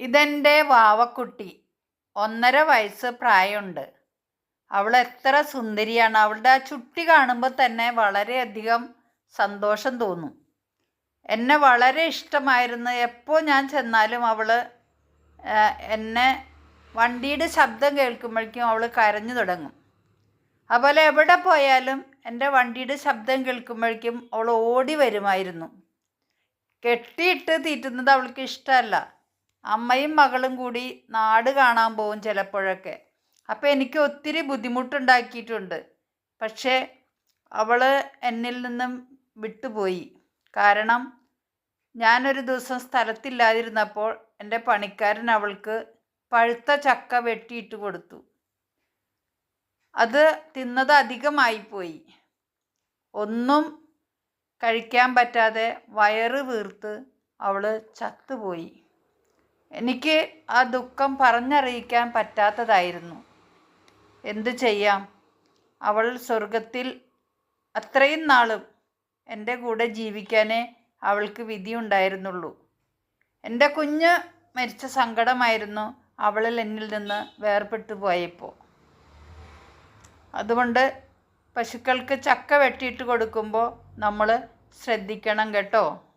ഇതെന്റെ വാവക്കുട്ടി. ഒന്നര വയസ്സ് പ്രായമുണ്ട്. അവൾ എത്ര സുന്ദരിയാണ്. അവളുടെ ആ ചുട്ടി കാണുമ്പോൾ തന്നെ വളരെയധികം സന്തോഷം തോന്നും. എന്നെ വളരെ ഇഷ്ടമായിരുന്നു. എപ്പോൾ ഞാൻ ചെന്നാലും അവൾ എന്നെ വണ്ടിയുടെ ശബ്ദം കേൾക്കുമ്പോഴേക്കും അവൾ കരഞ്ഞു തുടങ്ങും. അതുപോലെ എവിടെ പോയാലും എന്റെ വണ്ടിയുടെ ശബ്ദം കേൾക്കുമ്പോഴേക്കും അവൾ ഓടി വരുമായിരുന്നു. കെട്ടിയിട്ട് തീറ്റുന്നത് അവൾക്ക് ഇഷ്ടമല്ല. അമ്മയും മകളും കൂടി നാട് കാണാൻ പോകും ചിലപ്പോഴൊക്കെ. അപ്പോൾ എനിക്ക് ഒത്തിരി ബുദ്ധിമുട്ടുണ്ടാക്കിയിട്ടുണ്ട്. പക്ഷേ അവൾ എന്നിൽ നിന്നും വിട്ടുപോയി. കാരണം ഞാനൊരു ദിവസം സ്ഥലത്തില്ലാതിരുന്നപ്പോൾ എന്റെ പണിക്കാരൻ അവൾക്ക് പഴുത്ത ചക്ക വെട്ടിയിട്ട് കൊടുത്തു. അത് തിന്നത് അധികമായിപ്പോയി. ഒന്നും കഴിക്കാൻ പറ്റാതെ വയറ് വീർത്ത് അവൾ ചത്തുപോയി. എനിക്ക് ആ ദുഃഖം പറഞ്ഞറിയിക്കാൻ പറ്റാത്തതായിരുന്നു. എന്തു ചെയ്യാം? അവൾ സ്വർഗത്തിൽ അത്രയും നാളും എന്റെ കൂടെ ജീവിക്കാനേ അവൾക്ക് വിധിയുണ്ടായിരുന്നുള്ളൂ. എന്റെ കുഞ്ഞ് മരിച്ച സങ്കടമായിരുന്നു അവളിൽ എന്നിൽ നിന്ന് വേർപെട്ടു പോയപ്പോൾ അതുകൊണ്ട് പശുക്കൾക്ക് ചക്ക വെട്ടിയിട്ട് കൊടുക്കുമ്പോൾ നമ്മൾ ശ്രദ്ധിക്കണം കേട്ടോ.